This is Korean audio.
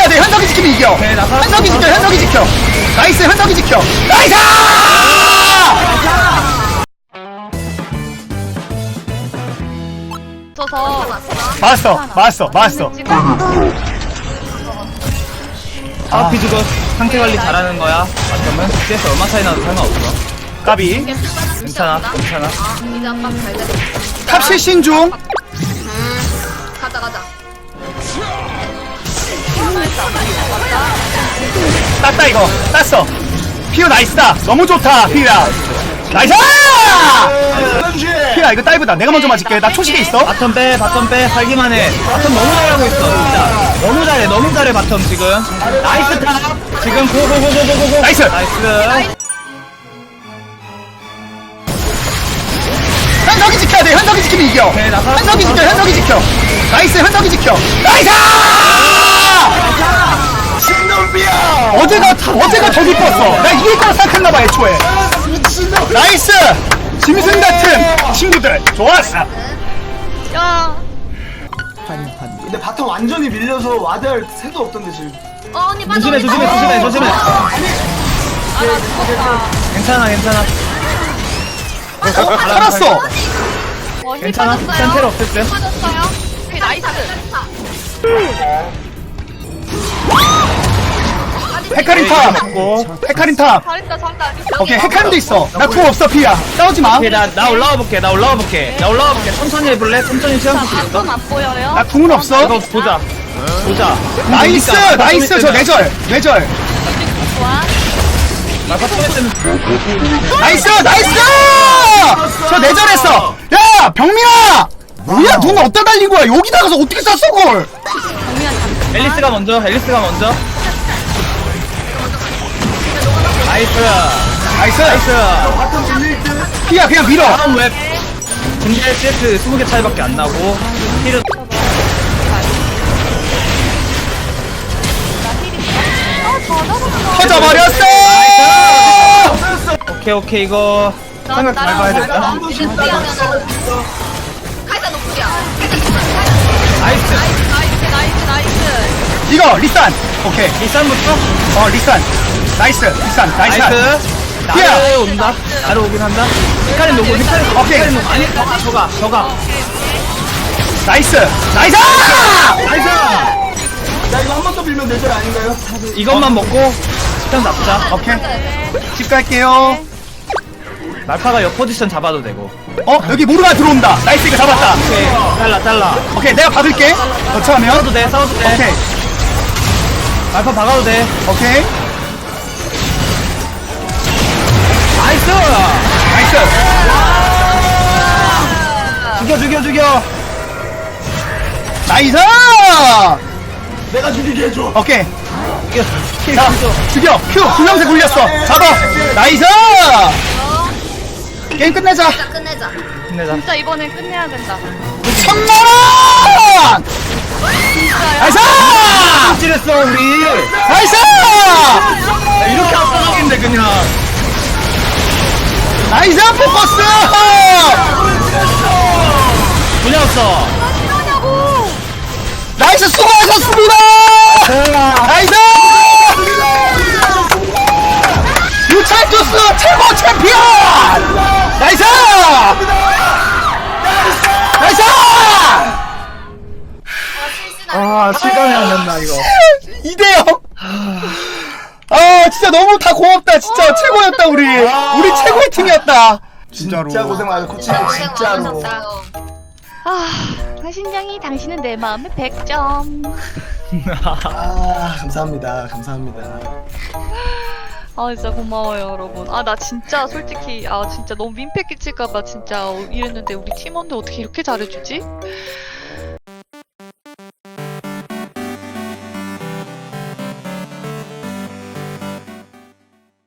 지켜야 돼 현석이 지키면 이겨 오케이, 나 살았어, 현석이 지켜. 현석이 지켜 나이스 현석이 지켜 나이스 없어서 맞았어 맞았어 맞았어 아피 주고 상태 관리 잘하는 거야. 맞으면 CS 얼마 차이 나도 상관없어. 까비 괜찮아, 괜찮아. 돼. 탑 실신 중 땄다 이거. 땄어. 피오 나이스다. 너무 좋다 피야. 나이스! 피야 이거 다이브다. 내가 먼저 맞을게. 나 초식에 있어. 바텀 빼, 바텀 빼, 살기만 해. 바텀 너무 잘하고 있어, 진짜. 너무 잘해, 너무 잘해, 바텀 지금. 나이스 탑! 지금 고고고고고고. 나이스! 나이스. 현석이 지켜야 돼. 현석이 지키면 이겨. 오케이, 나 살았어. 현석이 지켜 현석이 지켜. 나이스 현석이 지켜. 나이스 어제가 어제가 더 기뻤어 나 이길 거라 생각했나봐 애초에 나이스 짐승 같은 친구들 좋았어 야. 근데 바텀 완전히 밀려서 와드할 새도 없던데 지금 어 언니 빠져. 조심해, 조심해, 조심해, 조심해. 괜찮아, 괜찮아. 어? 살았어 어, 힘 괜찮아. 센테를 없을 때. 빠졌어요. 오케이 나이스. 헤카림 탑 먹고. 헤카림 탑 잘했다 잘했다. 오케이 헤카림도 있어 나궁 없어 피야 싸우지 마 오케이, 나, 나 올라와 볼게, 나 올라와 볼게. 나 올라와 볼게. 천천히 해볼래? 천천히 시험 볼게. 바텀 안 보여요? 나 궁은 없어 이거 보자. 보자. 나이스 그러니까 나이스 저 좋아. 나 바텀 때문에. 나이스 나이스 저 내절했어 야 병민아 뭐야 눈 어디다 달린 거야 여기다 가서 어떻게 쐈어 그걸 앨리스가 먼저, 앨리스가 먼저. 나이스. 나이스 나이스. 바텀 밀릴 듯 피야 그냥 밀어 다음 웹. 군대 CS 20개 차이밖에 안 나고. 힐은. 터져버렸어 오케이, 오케이, 이거. 생각 잘 봐야 된다. 나이스. 나이스 나이스 나이스. 이거 리산 오케이 일산부터. 어 리산 나이스 리산 나이스 나이스. 나를 온다. 나를 오긴 한다. 헷갈린 노고, 헷갈린 노고. 오케이. 헷갈린 노고. 아니, 저가, 저가, 저가. 나이스 나이스 나이스! 야 이거 한 번더 밀면 내절 아닌가요? 이것만 먹고, 시간 잡자. 오케이 집 갈게요 말파가 옆 포지션 잡아도 되고. 어 여기 모르가 들어온다 나이스 이거 잡았다 오케이. 잘라, 잘라. 오케이 내가 박을게 너처하면 싸워도 돼, 싸워도 돼. 오케이 말파 박아도 돼. 오케이 나이스! 나이스 죽여, 죽여, 죽여. 나이스 내가 죽이게 해줘 오케이. 킬, 자 죽여. 큐 분명세 굴렸어 잡아 나이스 게임 끝내자 끝내자. 힘내자. 진짜 이번엔 끝내야 된다. 천만원 나이스 찔했어, 우리. 나이스 야, 이렇게 그냥. 나이스 포커스! 없어. 나이스 수고하셨습니다! 나이스! 유찰투스 최고 챔피언! 나이스! 나이스! 아, 실감이 안 난다, 이거. 이대요 아 진짜 너무 다 고맙다. 진짜 최고였다 우리. 우리 최고의 팀이었다. 진짜로. 진짜 고생 많았어 코치님 진짜로. 아, 신장이 당신은 내 마음의 100점. 아 감사합니다. 감사합니다. 아 진짜 고마워요 여러분. 아 나 진짜 솔직히 아 진짜 너무 민폐 끼칠까봐 진짜 이랬는데 우리 팀원들 어떻게 이렇게 잘해주지?